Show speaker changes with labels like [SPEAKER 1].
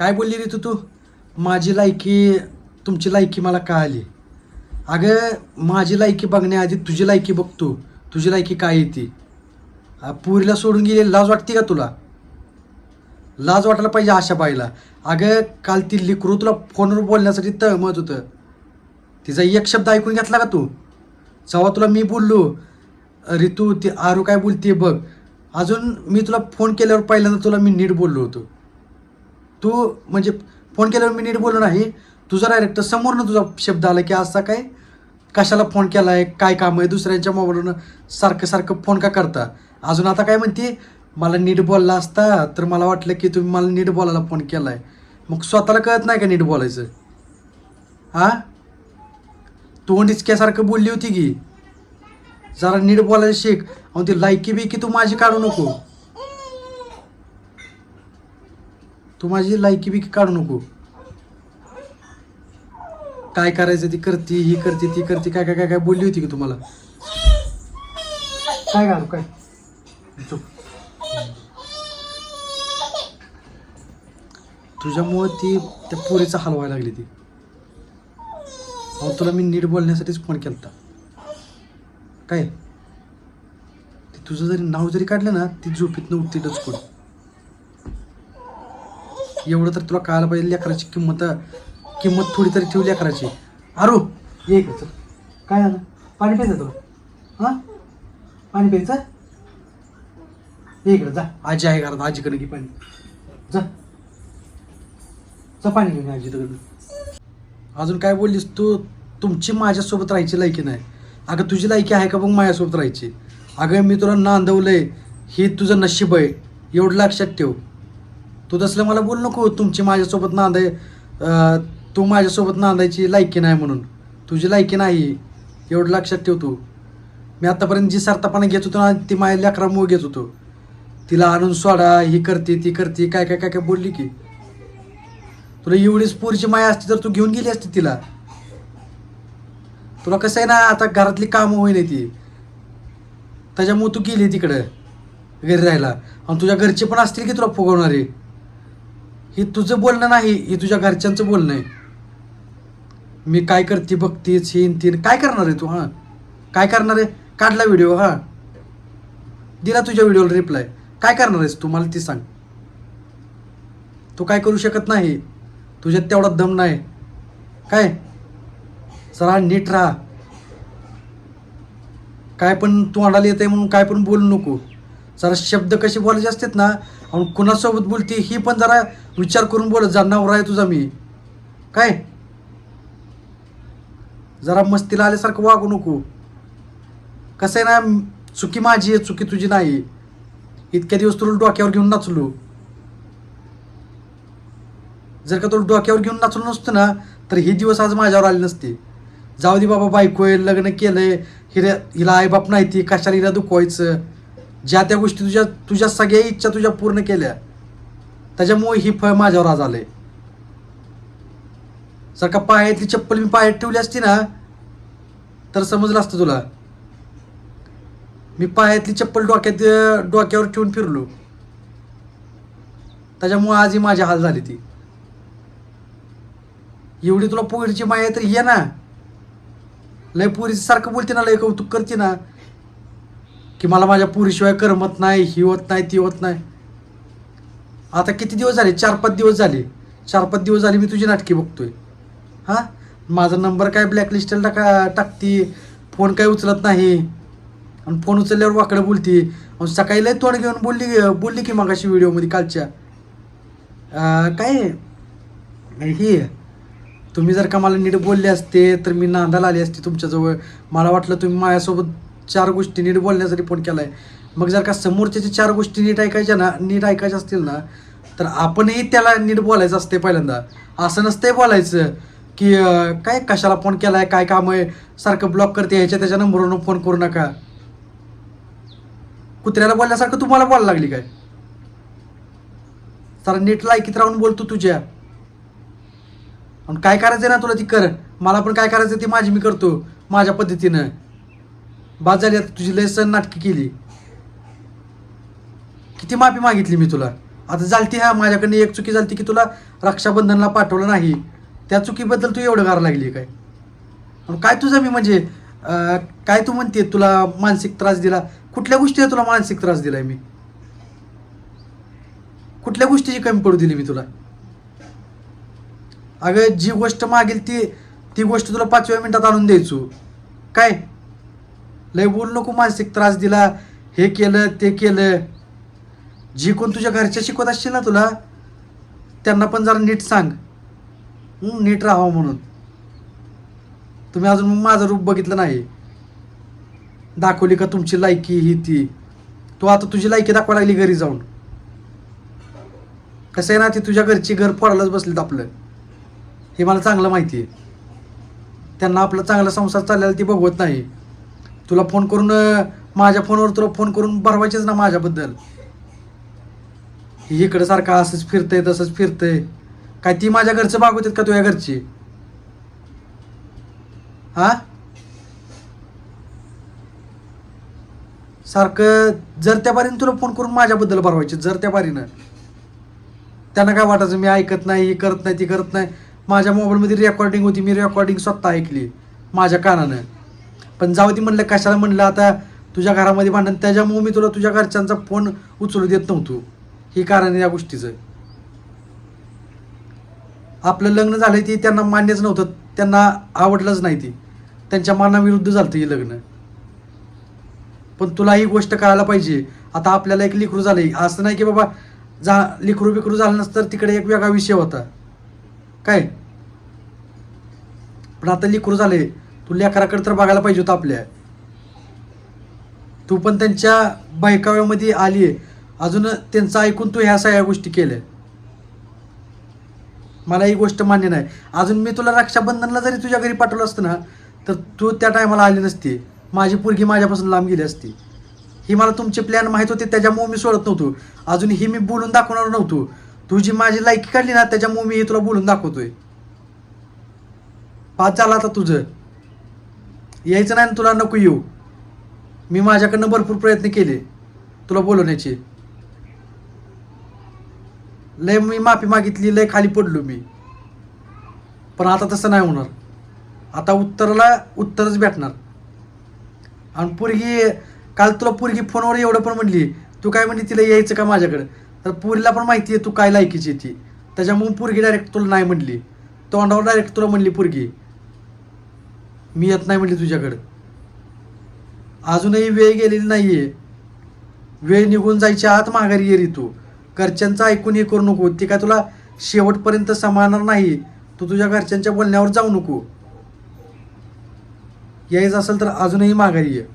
[SPEAKER 1] काय बोलली रे तू तू? माझी लायकी तुमची लायकी मला कळाली. अगं माझी लायकी बघण्याआधी तुझी लायकी बघतो. तुझी लायकी काय येते पुरीला सोडून गेली लाज वाटते का तुला? लाज वाटायला पाहिजे अशा बाईला. अगं काल ती लिकरू तुला फोनवर बोलण्यासाठी तळमत होतं. तिचा एक शब्द ऐकून घेतला का तू? जेव्हा तुला मी बोललो रितू ती आरू काय बोलते बघ. अजून मी तुला फोन केल्यावर पहिल्यांदा तुला मी नीट बोललो होतो. तू म्हणजे फोन केल्यावर मी नीट बोललो नाही. तुझा डायरेक्ट समोरनं तुझा शब्द आला की असा काय? कशाला फोन केला आहे काय काम आहे? दुसऱ्यांच्या मोबाईलवरून सारखं सारखं फोन का करता? अजून आता काय म्हणते? मला नीट बोलला असता तर मला वाटलं की तुम्ही मला नीट बोलायला फोन केला आहे मग स्वतःला कळत नाही का नीट बोलायचं? हां? तोंड इचक्यासारखं बोलली होती की? जरा नीट बोलायला शिक. आणि ती लायकी बिकी तू माझी काढू नको. तू माझी लायकी बिकी काढू नको. काय करायचं ती करते ही करते ती करते काय काय काय काय बोलली होती की तुम्हाला? काय घालू काय? चुप. तुझ्यामुळं ती त्या पोरीचा हलवायला लागली ती. अहो तुला मी नीट बोलण्यासाठीच फोन केला काय? ते तुझं जरी नाव जरी काढलं ना ती झोपीतनं उठते डचकून एवढं तर तुला कळायला पाहिजे लेकराची किंमत किंमत थोडी तरी ठेवली लेकराची. अरो ये चल. काय झालं? पाणी प्यायचं तुला? हां? पाणी प्यायचं? ये इकडे जा. आजी आहे घरात आजीकडे घे पाणी. जा. जा पाणी घेऊन आजी आजीकडे अजून काय बोललीस तू? तुमची माझ्यासोबत राहायची लायकी नाही. अगं तुझी लायकी आहे का मग माझ्यासोबत राहायची? अगं मी तुला नांदवलंय. हे तुझं नशीब आहे. एवढं लक्षात ठेव. तू तसलं मला बोल नको तुमची माझ्यासोबत नांदाय तू माझ्यासोबत नांदायची लायकी नाही म्हणून. तुझी लायकी नाही एवढं लक्षात ठेव तू. मी आतापर्यंत जी सरतापणा घेत होतो ना ती माझ्या लेकरामुळे घेत होतो. तिला आणून सोडा ही करते ती करते काय काय काय काय बोलली की. तुला एवढीच पोरीची माया असती तर तू घेऊन गेली असती तिला. तुला कसं आहे ना आता घरातली कामं होईन ती. त्याच्यामुळे तू गेली तिकडं घरी राहायला. आणि तुझ्या घरचे पण असतील की तुला फुगवणारे? हे तुझं बोलणं नाही हे तुझ्या घरच्यांचं बोलणं आहे. मी काय करते बघतीच हिन तीन काय करणार आहे तू हां? काय करणार आहे? काढला व्हिडिओ हां? दिला तुझ्या व्हिडिओला रिप्लाय काय करणार आहेस तू? मला ती सांग. तू काय करू शकत नाही. तुझ्यात तेवढा दम नाही. काय? जरा नीट राहा. काय पण तोंडाला येत आहे म्हणून काय पण बोलू नको. जरा शब्द कसे बोलायचे असतात ना आणि कुणासोबत बोलते ही पण जरा विचार करून बोलत जा नवरा आहे तुझा मी. काय? जरा मस्तीला आल्यासारखं वागू नको. कसं आहे ना चुकी माझी आहे चुकी तुझी नाही. इतक्या दिवस तुला डोक्यावर घेऊन नाचलो. जर का तुला डोक्यावर घेऊन नाचलो नसतं ना तर हे दिवस आज माझ्यावर आले नसते. जाऊ दे बाबा बायको आहे लग्न केलंय हिला हिला आईबाप नाही ती कशाला हिला दुखवायचं? ज्या त्या गोष्टी तुझ्या तुझ्या सगळ्या इच्छा तुझ्या पूर्ण केल्या त्याच्यामुळे ही फळ माझ्यावर आज आले जर का पायातली चप्पल मी पायात ठेवली असती ना तर समजलं असतं तुला. मी पायातली चप्पल डोक्यात डोक्यावर ठेवून फिरलो. त्याच्यामुळे आजही माझी हाल झाली ती. एवढी तुला पोरीची माया तर ये ना. लय पोरीचं सारखं बोलते ना लय कौतुक करते ना. की मला माझ्या पुरीशिवाय करमत नाही ही होत नाही ती होत नाही. आता किती दिवस झाले? चार पाच दिवस झाले. चार पाच दिवस झाले मी तुझी नाटकी बघतोय. हां? माझा नंबर काय ब्लॅकलिस्टला टाका टाकती? फोन काय उचलत नाही. आणि फोन उचलल्यावर वाकडं बोलती. आणि सकाळी लय तोंड घेऊन बोलली बोलली की मगाशी व्हिडिओमध्ये कालच्या. काय? ही तुम्ही जर का मला नीट बोलले असते तर मी नांदाला आली असते तुमच्याजवळ. मला वाटलं तुम्ही माझ्यासोबत चार गोष्टी नीट बोलण्यासाठी फोन केला आहे मग जर का समोरच्याच्या चार गोष्टी नीट ऐकायच्या ना नीट ऐकायच्या असतील ना तर आपणही त्याला नीट बोलायचं असते पहिल्यांदा. असं नसतंय बोलायचं की काय कशाला फोन केला आहे काय काम आहे सारखं ब्लॉक करते ह्याच्या त्याच्या नंबरवरून फोन करू नका. कुत्र्याला बोलण्यासारखं तुम्हाला बोलायला लागली काय? जरा नीट लायकीत राहून बोलतो तुझ्या. आणि काय करायचं ना तुला ती कर. मला पण काय करायचं ती माझी मी करतो माझ्या पद्धतीनं. बाजारी आता तुझी लय सण नाटकी केली. किती माफी मागितली मी तुला? आता झालती हा माझ्याकडनं एक चुकी झालती की तुला रक्षाबंधनला पाठवलं नाही. त्या चुकीबद्दल तू एवढं गार लागली काय? काय तुझं मी म्हणजे काय तू म्हणते तुला मानसिक त्रास दिला? कुठल्या गोष्टीला तुला मानसिक त्रास दिलाय मी? कुठल्या गोष्टीची कमी पडू दिली मी तुला? अगं जी गोष्ट मागेल ती ती गोष्ट तुला पाचव्या मिनिटात आणून द्यायचो. काय? लय बोल नको मानसिक त्रास दिला हे केलं ते केलं. जी कोण तुझ्या घरच्या शिकवत असतील ना तुला त्यांना पण जरा नीट सांग. नीट राहावं म्हणून. तुम्ही अजून माझं रूप बघितलं नाही. दाखवली का तुमची लायकी ही ती. तू आता तुझी लायकी दाखवा लागली घरी जाऊन. कसं आहे ना ती तुझ्या घरची घर फोडायलाच बसलीत आपलं. हे मला चांगलं माहिती आहे. त्यांना आपला चांगला संसार चाललेला ती बघवत नाही. तुला फोन करून माझ्या फोनवर तुला फोन करून भरवायचेच ना माझ्याबद्दल. ही इकडं सारखं असंच फिरतंय तसंच फिरतंय. काय ती माझ्या घरचं बागवतात का तुझ्या घरची? हा? सारखं जर त्या बारीनं तुला फोन करून माझ्याबद्दल भरवायचे जर त्या बारीनं. त्यांना काय वाटायचं मी ऐकत नाही हे करत नाही ती करत नाही. माझ्या मोबाईलमध्ये रेकॉर्डिंग होती मी रेकॉर्डिंग स्वतः ऐकली माझ्या कानानं. पण जाऊ दे म्हणलं कशाला म्हणलं आता तुझ्या घरामध्ये भांडण त्याच्यामुळे मी तुला तुझ्या घरच्यांचा फोन उचलू देत नव्हतो. ही कारण या गोष्टीचं. आपलं लग्न झालं ते त्यांना मान्यच नव्हतं त्यांना आवडलंच नाही ती. त्यांच्या मानाविरुद्ध झालं हे लग्न. पण तुला ही गोष्ट कळायला पाहिजे. आता आपल्याला एक लिखरू झालं असं नाही की बाबा जा लिखरू बिखरू झालं नसतं तर तिकडे एक वेगळा विषय होता. काय? पण आता लिकरू झाले तू लेकराकडे तर बघायला पाहिजे होतं आपल्या. तू पण त्यांच्या बायकाव्यामध्ये आली आहे. अजून त्यांचं ऐकून तू ह्या सगळ्या गोष्टी केल्या. मला ही गोष्ट मान्य नाही. अजून मी तुला रक्षाबंधनला जरी तुझ्या घरी पाठवलं असतं ना तर तू त्या टायमाला आली नसती. माझी पोरगी माझ्यापासून लांब गेली असती. ही मला तुमचे प्लॅन माहीत होते त्याच्यामुळे मी सोडत नव्हतो. अजून ही मी बोलून दाखवणार नव्हतो. तू जी माझी लायकी काढली ना त्याच्यामुळे मी हे तुला बोलून दाखवतोय. पाच झाला आता तुझं. यायचं नाही तुला नको येऊ. मी माझ्याकडनं भरपूर प्रयत्न केले. तुला बोलवण्याचे. लय मी माफी मागितली लय खाली पडलो मी. पण आता तसं नाही होणार. आता उत्तराला उत्तरच भेटणार. आणि पोरगी काल तुला पोरगी फोनवर एवढं पण म्हणली तू काय म्हणली तिला यायचं का माझ्याकडं? तर पोरीला पण माहिती आहे तू काय लायकीची आहे ती. त्याच्यामुळे पोरगी डायरेक्ट तुला नाही म्हणली. तोंडावर डायरेक्ट तुला म्हणली पोरगी. मी येत नाही म्हणली तुझ्याकडं. अजूनही वेळ गेलेली नाही आहे वेळ निघून जायच्या आत माघारी ये तू घरच्यांचं ऐकून हे करू नको. ते काय तुला शेवटपर्यंत सांभाळणार नाही. तू तुझ्या घरच्यांच्या बोलण्यावर जाऊ नको. यायचं असेल तर अजूनही माघारी ये.